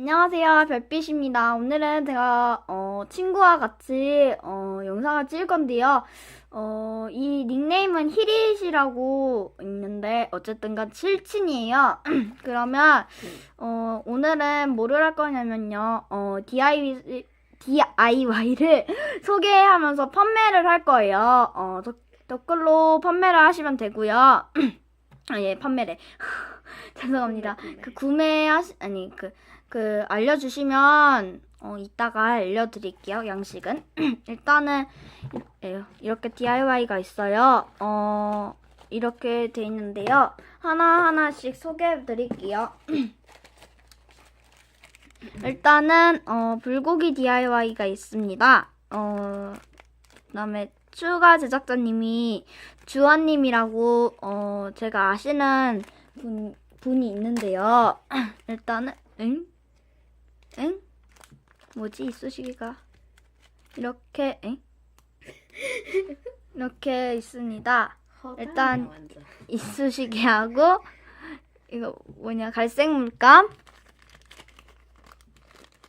안녕하세요. 별빛입니다. 오늘은 제가 어, 친구와 같이 어, 영상을 찍을 건데요. 어, 이 닉네임은 히릿이라고 있는데 어쨌든간 칠친이에요. 그러면 어, 오늘은 뭐를 할 거냐면요. 어, DIY DIY를 소개하면서 판매를 할 거예요. 어, 덧- 댓글로 판매를 하시면 되고요. 아, 예, 판매래. 죄송합니다. 그 구매하시 아니 그 그 알려주시면 어 이따가 알려드릴게요 양식은. 일단은 이- 이렇게 DIY가 있어요. 어 이렇게 돼 있는데요. 하나 하나씩 소개해드릴게요. 일단은 어 불고기 DIY가 있습니다. 어 그다음에 추가 제작자님이 주원님이라고 어 제가 아시는 분 분이 있는데요. 일단은 응? 응? 뭐지 이쑤시개가 이렇게 응? 이렇게 있습니다. 일단 이쑤시개하고 이거 뭐냐 갈색 물감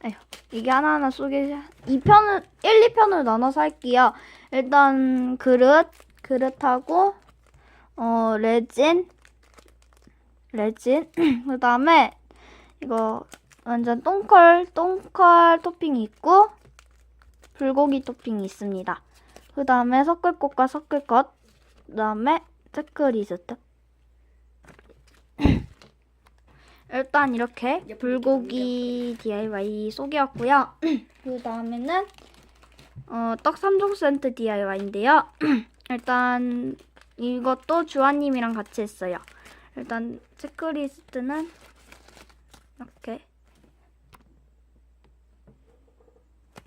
에휴 이게 하나하나 소개 2편을 1, 2편을 나눠서 할게요. 일단 그릇 그릇하고 어 레진 레진 그 다음에 이거 완전 똥컬 똥컬 토핑이 있고 불고기 토핑이 있습니다. 그 다음에 섞을 것과 섞을 것, 그 다음에 체크리스트. 일단 이렇게 불고기 DIY 소개였고요. 그 다음에는 어, 떡 3종 세트 DIY인데요. 일단 이것도 주아님이랑 같이 했어요. 일단 체크리스트는 이렇게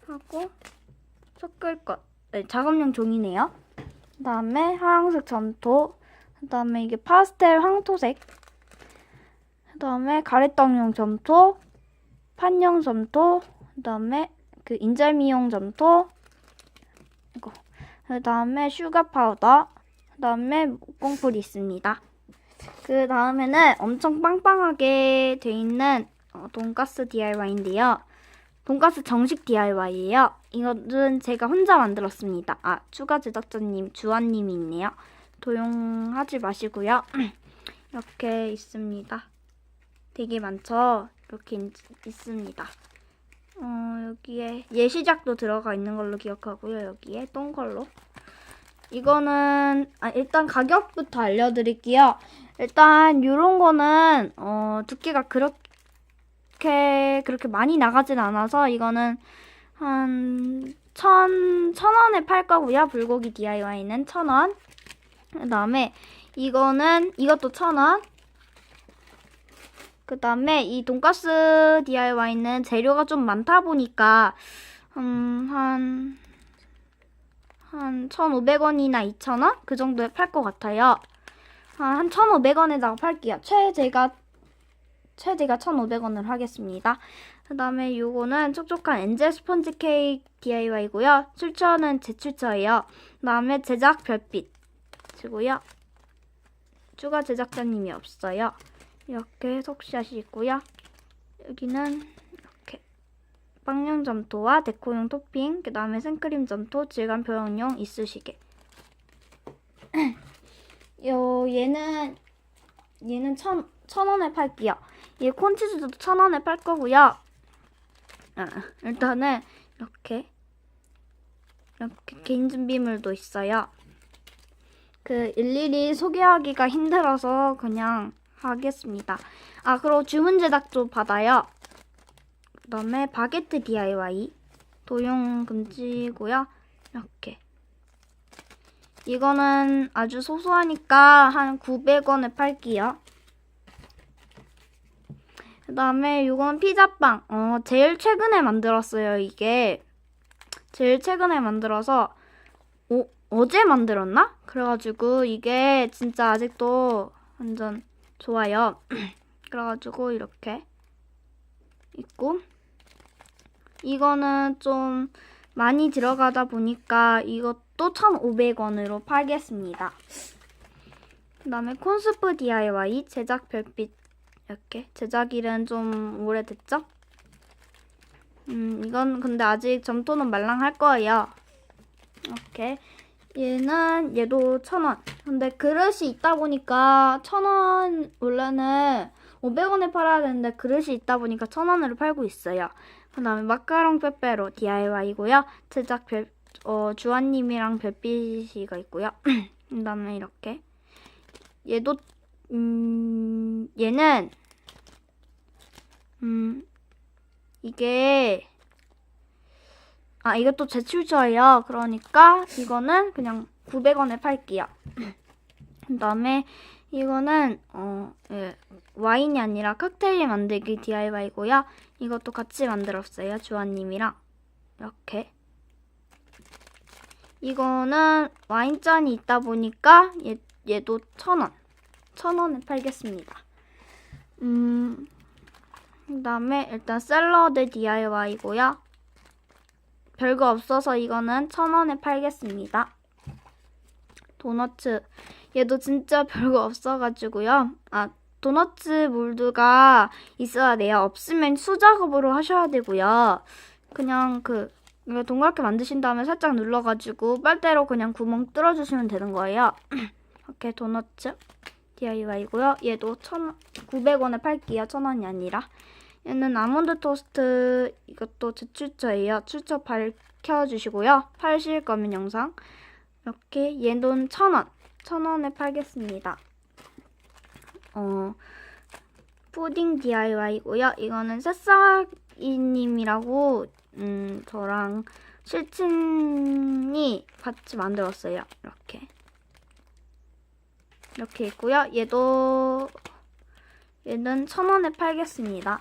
하고 섞을 것 네, 작업용 종이네요. 그다음에 하얀색 점토, 그다음에 이게 파스텔 황토색, 그다음에 가래떡용 점토, 판용 점토, 그다음에 그 인절미용 점토, 이거, 그다음에 슈가 파우더, 그다음에 목공풀이 있습니다. 그 다음에는 엄청 빵빵하게 돼 있는 어, 돈가스 DIY인데요. 돈가스 정식 DIY예요. 이것은 제가 혼자 만들었습니다. 아, 추가 제작자님, 주환님이 있네요. 도용하지 마시고요. 이렇게 있습니다. 되게 많죠? 이렇게 있, 있습니다. 어, 여기에 예시작도 들어가 있는 걸로 기억하고요. 여기에 똥걸로. 이거는 아, 일단 가격부터 알려드릴게요. 일단 요런 거는 어, 두께가 그렇게 그렇게 많이 나가진 않아서 이거는 한 천, 천 원에 팔 거고요. 불고기 DIY는 천 원. 그 다음에 이거는 이것도 천 원. 그 다음에 이 돈가스 DIY는 재료가 좀 많다 보니까 음, 한, 한 1,500원이나 2,000원? 그 정도에 팔 것 같아요. 한, 한 1,500원에다가 팔게요. 최대가, 최대가 1,500원을 하겠습니다. 그 다음에 요거는 촉촉한 엔젤 스펀지 케이크 DIY고요. 출처는 제 출처예요. 그 다음에 제작 별빛이고요. 추가 제작자님이 없어요. 이렇게 속샷이 있고요. 여기는 이렇게 빵용 점토와 데코용 토핑, 그 다음에 생크림 점토, 질감 표현용 이쑤시개. 요 얘는 얘는 천, 천 원에 팔게요. 얘 콘치즈도 천 원에 팔 거고요. 아, 일단은 이렇게 이렇게 개인 준비물도 있어요. 그 일일이 소개하기가 힘들어서 그냥 하겠습니다. 아 그리고 주문 제작도 받아요. 그다음에 바게트 DIY 도용 금지고요. 이렇게 이거는 아주 소소하니까 한 900원에 팔게요. 그 다음에 이건 피자빵. 어, 제일 최근에 만들었어요, 이게. 제일 최근에 만들어서, 오, 어제 만들었나? 그래가지고 이게 진짜 아직도 완전 좋아요. 그래가지고 이렇게 있고, 이거는 좀 많이 들어가다 보니까 이것도 1,500원으로 팔겠습니다. 그 다음에 콘스프 DIY 제작 별빛 이렇게 제작일은 좀 오래됐죠? 음, 이건 근데 아직 점토는 말랑할 거예요. 이렇게. 얘는 얘도 천 원. 근데 그릇이 있다 보니까 천원 원래는 500원에 팔아야 되는데 그릇이 있다 보니까 천 원으로 팔고 있어요. 그 다음에 마카롱 빼빼로 DIY고요. 제작 별, 어, 주한님이랑 별빛이가 있고요. 그 다음에 이렇게 얘도 음 얘는 음 이게 아 이것도 제출처예요. 그러니까 이거는 그냥 900원에 팔게요. 그 다음에 이거는 어 예, 와인이 아니라 칵테일 만들기 DIY고요. 이것도 같이 만들었어요. 주한님이랑 이렇게. 이거는 와인잔이 있다 보니까 얘, 얘도 천 원. 천 원에 팔겠습니다. 음, 그 다음에 일단 샐러드 DIY고요. 별거 없어서 이거는 천 원에 팔겠습니다. 도너츠. 얘도 진짜 별거 없어가지고요. 아, 도너츠 몰드가 있어야 돼요. 없으면 수작업으로 하셔야 되고요. 그냥 그 동그랗게 만드신 다음에 살짝 눌러가지고 빨대로 그냥 구멍 뚫어주시면 되는 거예요. 이렇게 도너츠 DIY고요. 얘도 천 900원에 팔게요. 천 원이 아니라. 얘는 아몬드 토스트 이것도 제 출처예요. 출처 밝혀주시고요. 팔실 거면 영상 이렇게 얘는 천 원. 천 원에 팔겠습니다. 어 푸딩 DIY고요. 이거는 새싹이님이라고 음 저랑 실친이 같이 만들었어요. 이렇게 이렇게 있고요. 얘도 얘는 천 원에 팔겠습니다.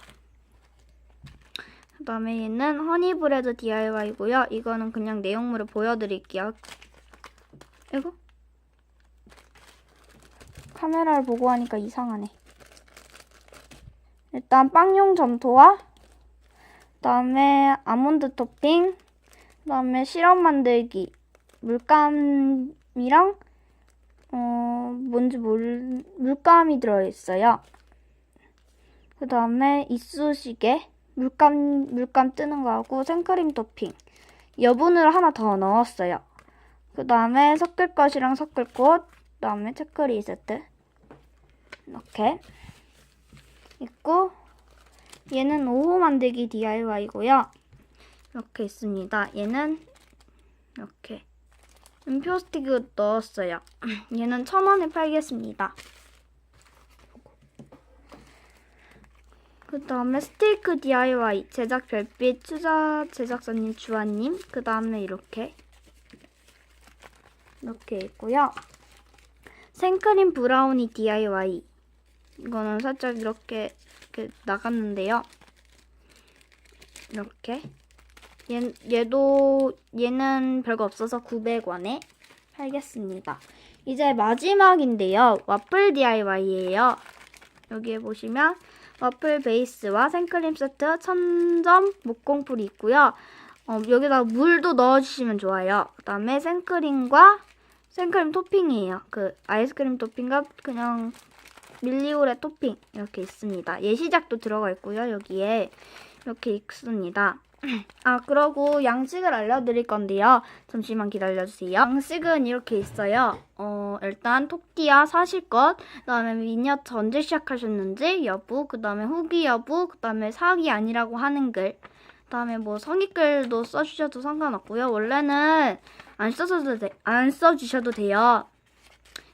그 다음에 얘는 허니브레드 DIY고요. 이거는 그냥 내용물을 보여드릴게요. 이거 카메라를 보고 하니까 이상하네. 일단 빵용 점토와 그다음에 아몬드 토핑, 그다음에 시럽 만들기, 물감이랑 어 뭔지 모르 물감이 들어 있어요. 그 다음에 이쑤시개, 물감 물감 뜨는 거하고 생크림 토핑, 여분을 하나 더 넣었어요. 그 다음에 섞을 것이랑 섞을 꽃, 그 다음에 체크리 세트 이렇게 있고 얘는 오호 만들기 DIY고요. 이렇게 있습니다. 얘는 이렇게 음표 스틱을 넣었어요. 얘는 천 원에 팔겠습니다. 그 다음에 스테이크 DIY 제작 별빛 추자 제작자님 주한님 그 다음에 이렇게 이렇게 있고요. 생크림 브라우니 DIY 이거는 살짝 이렇게, 이렇게 나갔는데요. 이렇게 얘, 얘도 얘는 별거 없어서 900원에 팔겠습니다. 이제 마지막인데요. 와플 DIY예요. 여기에 보시면 와플 베이스와 생크림 세트, 천점 목공풀이 있고요. 어, 여기다 물도 넣어주시면 좋아요. 그 다음에 생크림과 생크림 토핑이에요. 그 아이스크림 토핑과 그냥 밀리오레 토핑 이렇게 있습니다. 예시작도 들어가 있고요. 여기에 이렇게 있습니다. 아 그러고 양식을 알려드릴 건데요. 잠시만 기다려주세요. 양식은 이렇게 있어요. 어 일단 토끼야 사실 것, 그다음에 미니어처 언제 시작하셨는지 여부, 그다음에 후기 여부, 그다음에 사기 아니라고 하는 글, 그다음에 뭐 성의글도 써주셔도 상관없고요. 원래는 안 써줘도 돼, 안 써주셔도 돼요.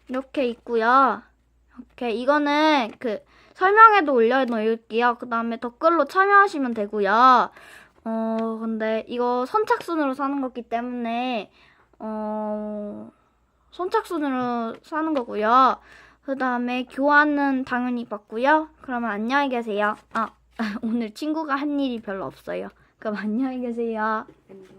이렇게 있고요. 이렇게 이거는 그 설명에도 올려놓을게요. 그 다음에 댓글로 참여하시면 되고요. 어 근데 이거 선착순으로 사는 거기 때문에 어 선착순으로 사는 거고요. 그 다음에 교환은 당연히 받고요. 그러면 안녕히 계세요. 아 오늘 친구가 한 일이 별로 없어요. 그럼 안녕히 계세요. 안녕.